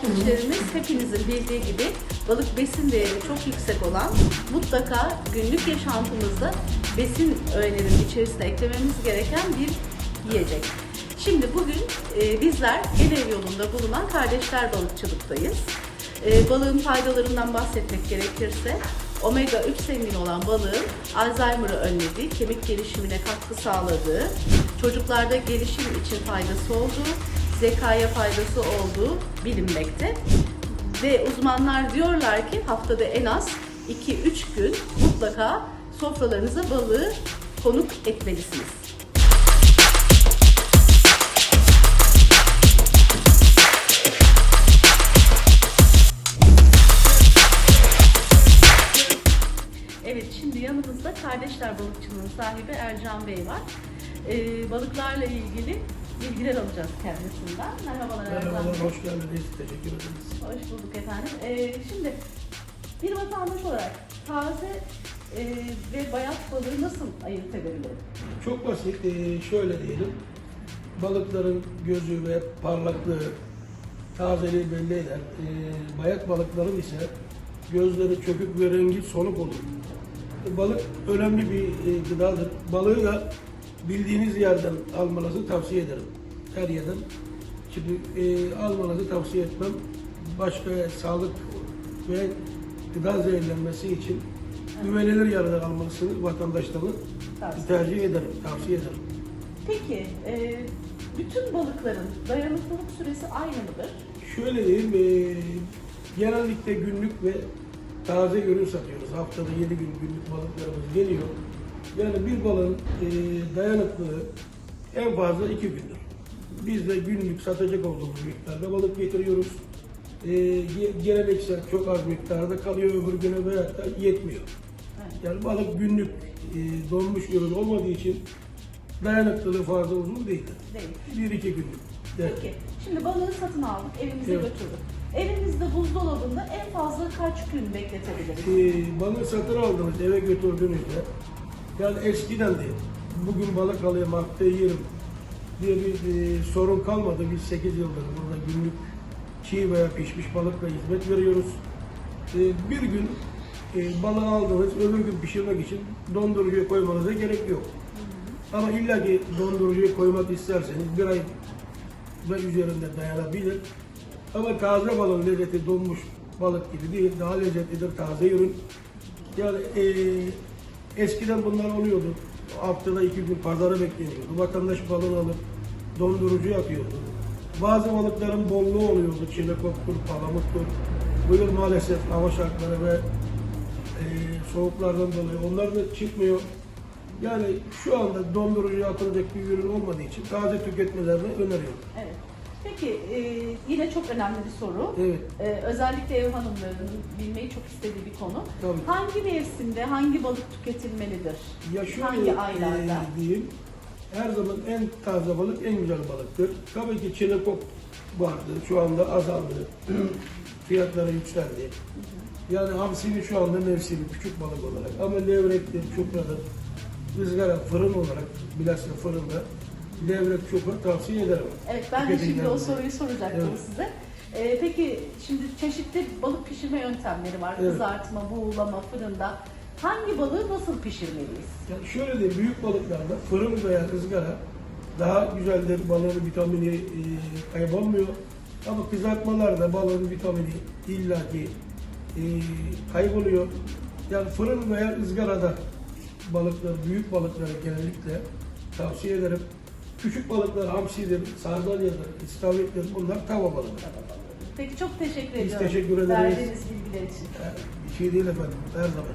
kardeşlerimiz hepinizin bildiği gibi balık besin değeri çok yüksek olan mutlaka günlük yaşantımızda besin öğelerinin içerisine eklememiz gereken bir yiyecek. Şimdi bugün e, bizler Gelev yolunda bulunan Kardeşler Balıkçılık'tayız. E, balığın faydalarından bahsetmek gerekirse omega 3 zengin olan balığın Alzheimer'ı önlediği, kemik gelişimine katkı sağladığı, çocuklarda gelişim için faydası olduğu, zekaya faydası olduğu bilinmekte. Ve uzmanlar diyorlar ki haftada en az 2-3 gün mutlaka sofralarınıza balığı konuk etmelisiniz. Evet, şimdi yanımızda Kardeşler Balıkçılığı'nın sahibi Ercan Bey var. Ee, balıklarla ilgili bilgiler alacağız kendisinden. Merhabalar Merhabalar, hoş geldiniz. Teşekkür ederiz. Hoş bulduk efendim. Ee, şimdi bir vatandaş olarak taze e, ve bayat balığı nasıl ayırt edebilirim? Çok basit, ee, şöyle diyelim. Balıkların gözü ve parlaklığı, tazeliği belli eder. Ee, bayat balıkların ise gözleri çökük ve rengi soluk olur. Balık önemli bir e, gıdadır. Balığı da bildiğiniz yerden almanızı tavsiye ederim. Her yerden. Şimdi e, almanızı tavsiye etmem. Başka sağlık ve gıda zehirlenmesi için güvenilir yerden almasını vatandaşlarına Tavsiye. tercih ederim, tavsiye ederim. Peki, e, bütün balıkların dayanıklılık süresi aynı mıdır? Şöyle diyeyim, e, genellikle günlük ve taze ürün satıyoruz. Haftada 7 gün günlük balıklarımız geliyor. Yani bir balığın e, dayanıklılığı en fazla 2 gündür. Biz de günlük satacak olduğumuz miktarda balık getiriyoruz. E, ge- geleneksel çok az miktarda kalıyor öbür güne veyahut da yetmiyor. Yani balık günlük e, donmuş ürün olmadığı için dayanıklılığı fazla uzun değildir. Değil. 1-2 günlük. Evet. Peki, şimdi balığı satın aldık, evimize Evet. götürdük. Evimizde buzdolabında en fazla kaç gün bekletebiliriz? Ee, balığı satın aldınız eve götürdüğünüzde yani eskiden de bugün balık alayım hafta yerim diye bir e, sorun kalmadı. Biz 8 yıldır burada günlük çiğ veya pişmiş balıkla hizmet veriyoruz. Ee, bir gün e, balığı aldınız öbür gün pişirmek için dondurucuya koymanıza gerek yok. Ama illa ki dondurucuya koymak isterseniz bir ay ve üzerinde dayanabilir. Ama taze balığın lezzeti donmuş balık gibi değil, daha lezzetlidir taze ürün. Yani eee, eskiden bunlar oluyordu. Haftada iki gün pazara bekleniyordu. Vatandaş balığını alıp dondurucu yapıyordu. Bazı balıkların bolluğu oluyordu. Çinekoptur, palamuttur. Bu yıl maalesef hava şartları ve eee, soğuklardan dolayı onlar da çıkmıyor. Yani şu anda dondurucuya atılacak bir ürün olmadığı için taze tüketmelerini öneriyorum. Evet. Peki, e, yine çok önemli bir soru. Evet. Ee, özellikle ev hanımlarının bilmeyi çok istediği bir konu. Tabii. Hangi mevsimde hangi balık tüketilmelidir? Ya şöyle hangi aylarda? e, diyeyim, her zaman en taze balık en güzel balıktır. Tabii ki çinekop vardı, şu anda azaldı. Fiyatları yükseldi. Yani hamsinin şu anda mevsimi küçük balık olarak ama levrektir, çupradır, ızgara, fırın olarak, bilhassa fırında levrek, çupra tavsiye ederim. Evet, ben de şimdi o soruyu soracaktım Evet. size. Ee, peki, şimdi çeşitli balık pişirme yöntemleri var. Evet. Kızartma, buğulama, fırında. Hangi balığı nasıl pişirmeliyiz? Yani şöyle de büyük balıklarda fırın veya ızgara daha güzeldir. Balığın vitamini e, kaybolmuyor. Ama kızartmalarda balığın vitamini illaki e, kayboluyor. Yani fırın veya ızgarada balıklar, büyük balıkları genellikle tavsiye ederim. Küçük balıklar hamsidir, sardalyadır, istavrittir bunlar tava balığı. Peki çok teşekkür Biz ediyorum. teşekkür ederiz. Verdiğiniz bilgiler için. Yani bir şey değil efendim, her zaman.